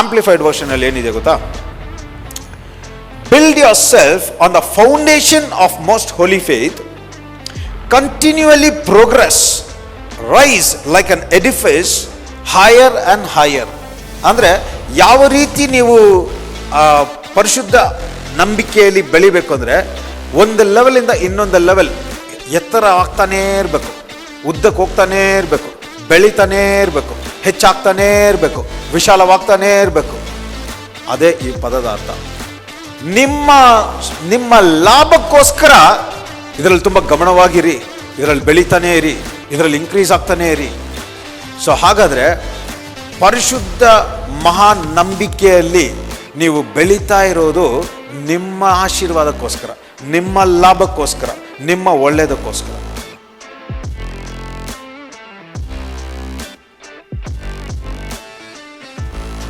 Amplified ವರ್ಷನಲ್ಲಿ ಏನಿದೆ ಗೊತ್ತಾ? Build yourself on the foundation of most holy faith continually progress rise like an edifice higher and higher ಅಂದರೆ ಯಾವ ರೀತಿ ನೀವು ಪರಿಶುದ್ಧ ನಂಬಿಕೆಯಲ್ಲಿ ಬೆಳಿಬೇಕು ಅಂದರೆ ಒಂದು ಲೆವೆಲಿಂದ ಇನ್ನೊಂದು ಲೆವೆಲ್ ಎತ್ತರ ಆಗ್ತಾನೇ ಇರಬೇಕು. ಉದ್ದಕ್ಕೆ ಹೋಗ್ತಾನೇ ಇರಬೇಕು. ಬೆಳಿತಾನೇ ಇರಬೇಕು. ಹೆಚ್ಚಾಗ್ತಾನೇ ಇರಬೇಕು, ವಿಶಾಲವಾಗ್ತಾನೇ ಇರಬೇಕು. ಅದೇ ಈ ಪದದ ಅರ್ಥ. ನಿಮ್ಮ ನಿಮ್ಮ ಲಾಭಕ್ಕೋಸ್ಕರ ಇದರಲ್ಲಿ ತುಂಬ ಗಮನವಾಗಿರಿ, ಇದರಲ್ಲಿ ಬೆಳಿತಾನೇ ಇರಿ, ಇದರಲ್ಲಿ ಇನ್ಕ್ರೀಸ್ ಆಗ್ತಾನೇ ಇರಿ. ಸೊ ಹಾಗಾದರೆ ಪರಿಶುದ್ಧ ಮಹಾನ್ ನಂಬಿಕೆಯಲ್ಲಿ ನೀವು ಬೆಳೀತಾ ಇರೋದು ನಿಮ್ಮ ಆಶೀರ್ವಾದಕ್ಕೋಸ್ಕರ, ನಿಮ್ಮ ಲಾಭಕ್ಕೋಸ್ಕರ, ನಿಮ್ಮ ಒಳ್ಳೆಯದಕ್ಕೋಸ್ಕರ